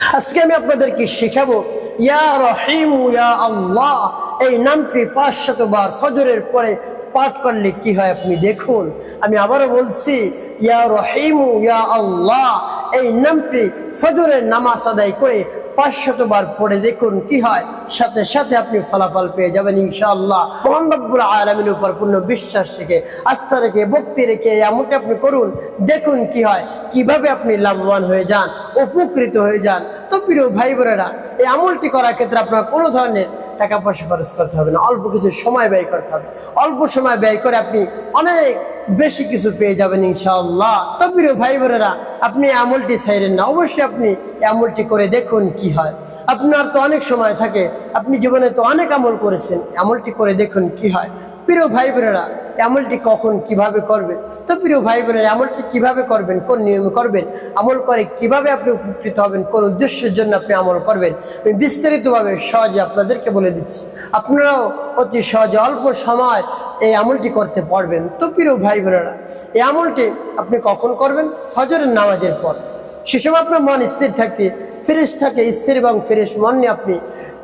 আজকে আমি আপনাদেরকে শেখাবো, ইয়া রহিম, ইয়া আল্লাহ। এই নামটি পাঁচ শতবার ফজরের পরে পাঠ করলে কি হয় আপনি দেখুন। আমি আবারও বলছি, ইয়া রহিম, ইয়া আল্লাহ। এই নামটি ফজরের নামাজ আদায় করে পাঁচশত বার পড়ে দেখুন কি হয়। সাথে সাথে আপনি ফলাফল পেয়ে যাবেন ইনশাআল্লাহ। মোহাম্মদুল আলমের উপর পূর্ণ বিশ্বাস রেখে, আস্থা রেখে, ভক্তি রেখে এমনটি আপনি করুন, দেখুন কি হয়, কীভাবে আপনি লাভবান হয়ে যান, উপকৃত হয়ে যান। তো প্রিয় ভাই বোনেরা এই আমলটি করার ক্ষেত্রে আপনার কোনো ধরনের টাকা পয়সা খরচ করতে হবে না, অল্প কিছু সময় ব্যয় করতে হবে। অল্প সময় ব্যয় করে আপনি অনেক বেশি কিছু পেয়ে যাবেন ইনশাআল্লাহ। তো প্রিয় ভাই বোনেরা, আপনি আমলটি ছাইরেন না, অবশ্যই আপনি আমলটি করে দেখুন কি হয়। আপনার তো অনেক সময় থাকে, আপনি জীবনে তো অনেক আমল করেছেন, আমলটি করে দেখুন কি হয়। প্রিয় ভাই বোনেরা আমলটি কখন কীভাবে করবেন? তো প্রিয় ভাই বোনেরা আমলটি কীভাবে করবেন? কোন নিয়মে করবেন? আমল করে কীভাবে আপনি উপকৃত হবেন? কোন উদ্দেশ্যের জন্য আপনি আমল করবেন? আমি বিস্তারিতভাবে সহজে আপনাদেরকে বলে দিচ্ছি। আপনারাও অতি সহজে অল্প সময় এই আমলটি করতে পারবেন। তো প্রিয় ভাই বোনেরা, এই আমলটি আপনি কখন করবেন? হজরের নামাজের পর। সে সময় আপনার মন স্থির থাকে, ফ্রেশ থাকে, স্থির এবং ফ্রেশ মন নিয়ে আপনি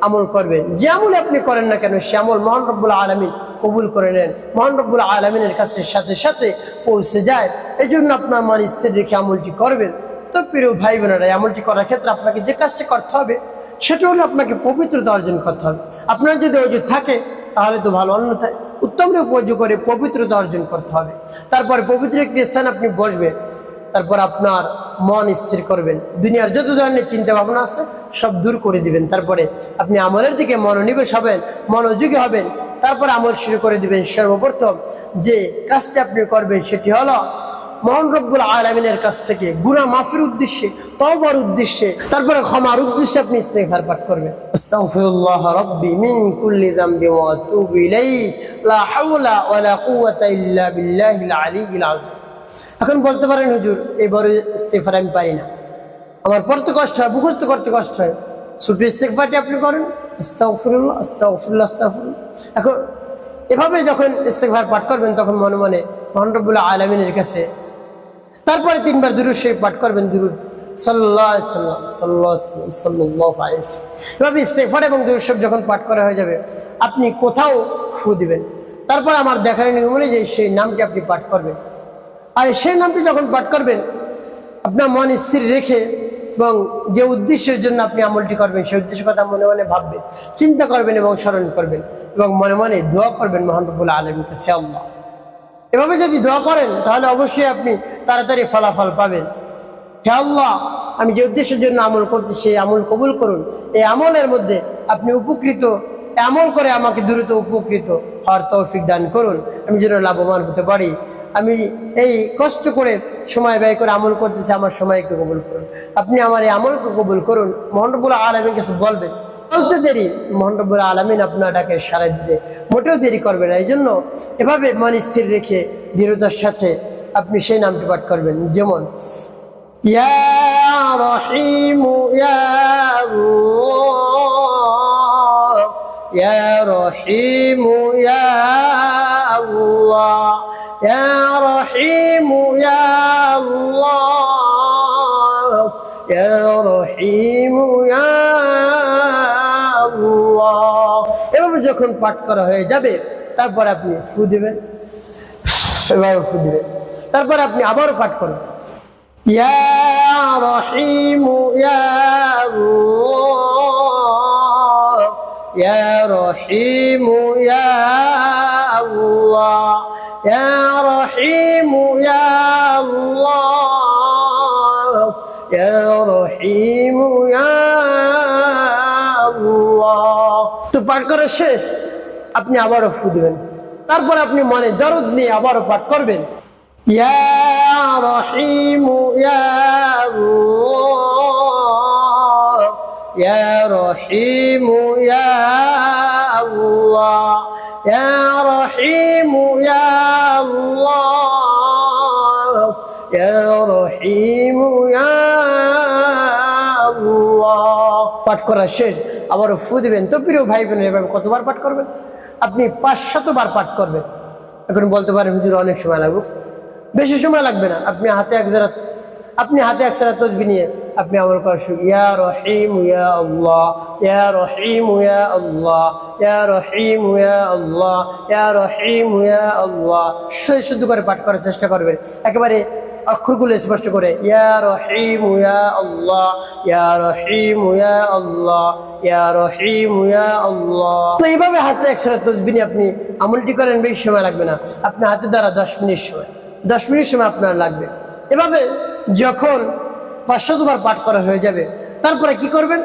আমল করবেন। যে আমল আপনি করেন না কেন, সে আমল মহান রব্বুল আলমিন কবুল করে নেন। মহান রব্বুল আলমিনের কাছে সাথে সাথে পৌঁছে যায়। এই জন্য আপনার মন স্থির রেখে আমলটি করবেন। তো প্রিয় ভাই বোনেরা এই আমলটি করার ক্ষেত্রে আপনাকে যে কাজটা করতে হবে, সেটা হলো আপনাকে পবিত্রতা অর্জন করতে হবে। আপনার যদি অজু থাকে, তাহলে তো ভালো, অন্যথায় উত্তম অজু করে পবিত্রতা অর্জন করতে হবে। তারপরে পবিত্র একটি স্থান আপনি বসবেন। তারপর আপনার মন স্থির করবেন। দুনিয়ার যত ধরনের চিন্তা ভাবনা আছে, সব দূর করে দিবেন। তারপরে আপনি আমলের দিকে মনোনিবেশ হবেন, মনোযোগী হবেন। তারপর আমল শুরু করে দিবেন সর্বপ্রথম। যে কাজটি আপনি করবেন সেটি হলো মোহন রব্বুল আলমিনের কাছ থেকে গুনা মাফির উদ্দেশ্যে তবার উদ্দেশ্যে, তারপরে ক্ষমার উদ্দেশ্যে আপনি ইস্তেগফার পাঠ করবেন। আস্তাগফিরুল্লাহ রাব্বি মিন কুল্লি যামবি এখন বলতে পারেন, হুজুর এই বড় আমি পারি না। আমার পড়তে কষ্ট হয়, মুখস্থ করতে কষ্ট হয়। ছোট ইস্তেগফারটি আপনি করেন? আস্তাগফিরুল্লাহ আস্তাগফিরুল্লাহ আস্তাগফিরুল্লাহ। এখন, এভাবে যখন ইস্তেগফার পাঠ করবেন, তখন মনে মনে, মহান রব্বুল আলমিনের কাছে, তারপরে তিনবার দুরুদ শরীফ পাঠ করবেন, দুরুদ। সাল্লাহ সাল্লাম সাল্লাহ সাল্লাহ এভাবে ইস্তেফার এবং দুরুদ যখন পাঠ করা হয়ে যাবে, আপনি কোথাও ফু দিবেন। তারপর আমার দেখার নিয়ম অনুযায়ী সেই নামটি আপনি পাঠ করবেন। আর সেই নামটি যখন পাঠ করবেন, আপনার মন স্থির রেখে এবং যে উদ্দেশ্যের জন্য আপনি আমলটি করবেন, সেই উদ্দেশ্য কথা মনে মনে ভাববেন, চিন্তা করবেন এবং স্মরণ করবেন এবং মনে মনে দোয়া করবেন মহানবুল আলমীকে আল্লাহ। এভাবে যদি দোয়া করেন, তাহলে অবশ্যই আপনি তাড়াতাড়ি ফলাফল পাবেন। হে আল্লাহ, আমি যে উদ্দেশ্যের জন্য আমল করতে সেই আমল কবুল করুন। এই আমলের মধ্যে আপনি উপকৃত, আমল করে আমাকে দ্রুত উপকৃত হওয়ার তৌফিক দান করুন। আমি যেন লাভবান হতে পারি। আমি এই কষ্ট করে সময় ব্যয় করে আমল করতেছি, আমার সময়কে কবুল করুন। আপনি আমার এই আমলকে কবুল করুন। মোহানবুল আলমীর কাছে বলবেন, বলতে দেরি মোহানবুল আলমিন আপনার ডাকে সারা দিতে মোটেও দেরি করবে না। এই জন্য এভাবে মন স্থির রেখে দৃঢ়তার সাথে আপনি সেই নামটি পাঠ করবেন। যেমন আল্লাহ, ইয়া রহিম, ইয়া আল্লাহ, ইয়া যখন পাঠ করা হয়ে যাবে, তারপর আপনি ফু দিবেন। এভাবে ফু দিবেন। তারপর আপনি আবারও পাঠ করবেন। ইয়া পাঠ করা শেষ, আপনি আবারও ফু দিবেন। তারপর আপনি মনে দরদ নিয়ে আবারও পাঠ করবেন। পাঠ করা শেষ। আবারও ফু দিবেন। তো প্রিয় ভাই বোনের, এভাবে কতবার পাঠ করবেন? আপনি পাঁচ শতবার পাঠ করবেন। এখন বলতে পারেন, হুজুর, অনেক সময় লাগবে। বেশি সময় লাগবে না। আপনি হাতে এক জোড়া আপনি হাতে এক সারা তসবি নিয়ে আপনি করা শুরু ইয়া রহিম, ইয়া আল্লাহ, ইয়া রহিম, ইয়া আল্লাহ, ইয়া রহিম, ইয়া আল্লাহ, ইয়া রহিম, ইয়া আল্লাহ। শুদ্ধ করে পাঠ করার চেষ্টা করবেন। একেবারে অক্ষরগুলো স্পষ্ট করে তো এইভাবে হাতে একসাথে তসবি নিয়ে আপনি আমলটি করেন, বেশি সময় লাগবে না। আপনার হাতে দ্বারা দশ মিনিট সময়, দশ মিনিট সময় আপনার লাগবে। এভাবে যখন পাঁচশো দুবার পাঠ করা হয়ে যাবে, তারপরে কি করবেন?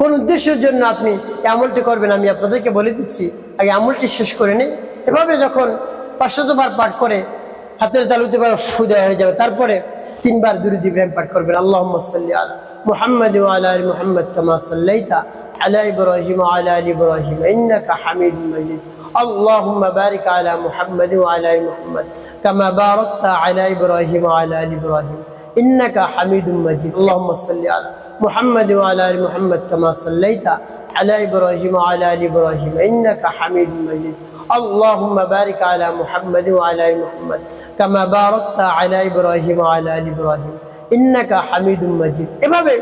কোন উদ্দেশ্যের জন্য আপনি আমলটি করবেন, আমি আপনাদেরকে বলে দিচ্ছি। আগে আমলটি শেষ করে নেই। এভাবে যখন পাঁচশতবার পাঠ করে হাতের তালুতে বা ফু দেওয়া হয়ে যাবে তারপরে তিনবার দুরুদ ইব্রাহিম পাঠ করবেন আল্লাহ সাল্লি আলা মুহাম্মদ ওয়ালা আলি মুহাম্মদ কামা সাল্লাইতা আলা ইব্রাহিম আলা আলি ইব্রাহিম ইন্নাকা হামিদুম মাজিদ اللهم بارك على محمد وعلى ال محمد كما باركت على ابراهيم وعلى ال ابراهيم انك حميد مجيد اللهم صل على محمد وعلى ال محمد كما صليت على ابراهيم وعلى ال ابراهيم انك حميد مجيد اللهم بارك على محمد وعلى ال محمد كما باركت على ابراهيم وعلى ال ابراهيم انك حميد مجيد এভাবে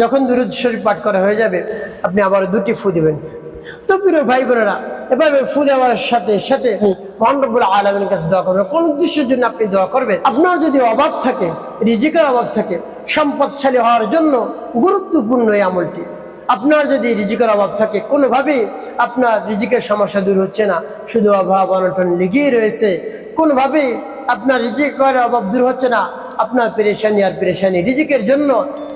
যখন দুরুদ শরীফ পাঠ করা হয়ে যাবে আপনি আবার দুটি ফু দিবেন তো প্রিয় ভাই বোনেরা এভাবে ফু দেওয়ার সাথে সাথে আপনি মহানবুল আলমের কাছে দোয়া করবেন কোন উদ্দেশ্যের জন্য আপনি দোয়া করবেন আপনার যদি অভাব থাকে রিজিকের অভাব থাকে সম্পদশালী হওয়ার জন্য গুরুত্বপূর্ণ এই আমলটি আপনার যদি রিজিকের অভাব থাকে, কোনোভাবেই আপনার রিজিকের সমস্যা দূর হচ্ছে না। শুধু অভাব অনটন লেগেই রয়েছে, কোনোভাবেই আপনার রিজিকের অভাব দূর হচ্ছে না। আপনার পেরেশানি আর পেরেশানি রিজিকের জন্য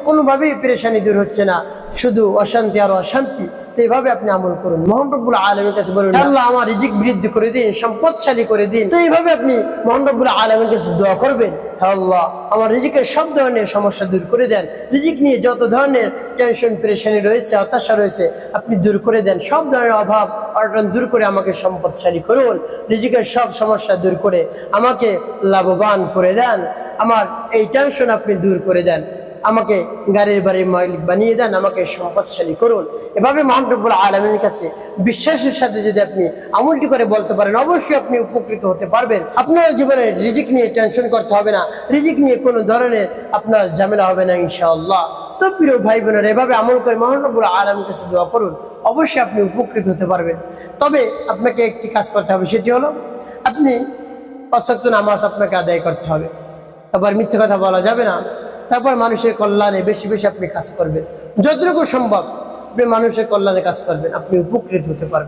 কোনোভাবেই পেরেশানি দূর হচ্ছে না। শুধু অশান্তি আর অশান্তি তো এইভাবে আপনি আমল করুন। মোহন রব্বুল আলমের কাছে বলুন আল্লাহ, আমার রিজিক বৃদ্ধি করে দিন, সম্পদশালী করে দিন। তো এইভাবে আপনি মোহন রব্বুল আলমের কাছে দোয়া করবেন আল্লাহ, আমার রিজিকের সব ধরনের সমস্যা দূর করে দেন। রিজিক নিয়ে যত ধরনের টেনশন পেরেশানি রয়েছে, হতাশা রয়েছে, আপনি দূর করে দেন। সব ধরনের অভাব অর্জন দূর করে আমাকে সম্পদশালী করুন। রিজিকের সব সমস্যা দূর করে আমাকে লাভবান করে দেন। আমার এই টেনশন আপনি দূর করে দেন। আমাকে গাড়ির বাড়ির মালিক বানিয়ে দেন, আমাকে সম্পদশালী করুন। এভাবে মহানবুল আলমের কাছে বিশ্বাসের সাথে যদি আপনি আমলটি করে বলতে পারেন, অবশ্যই আপনি উপকৃত হতে পারবেন। আপনার জীবনে রিজিক নিয়ে টেনশন করতে হবে না। রিজিক নিয়ে কোনো ধরনের আপনার ঝামেলা হবে না, ইনশাআল্লাহ। তো প্রিয় ভাই বোনের, এভাবে আমল করে মহানবুল আলমের কাছে দোয়া করুন, অবশ্যই আপনি উপকৃত হতে পারবেন। তবে আপনাকে একটি কাজ করতে হবে, সেটি হলো আপনি অসক্ত নামাজ আপনাকে আদায় করতে হবে। আবার মিথ্যে কথা বলা যাবে না। তারপর মানুষের কল্যাণে বেশি বেশি আপনি কাজ করবেন। যতটুকু সম্ভব আপনি মানুষের কল্যাণে কাজ করবেন, আপনি উপকৃত হতে পারবেন।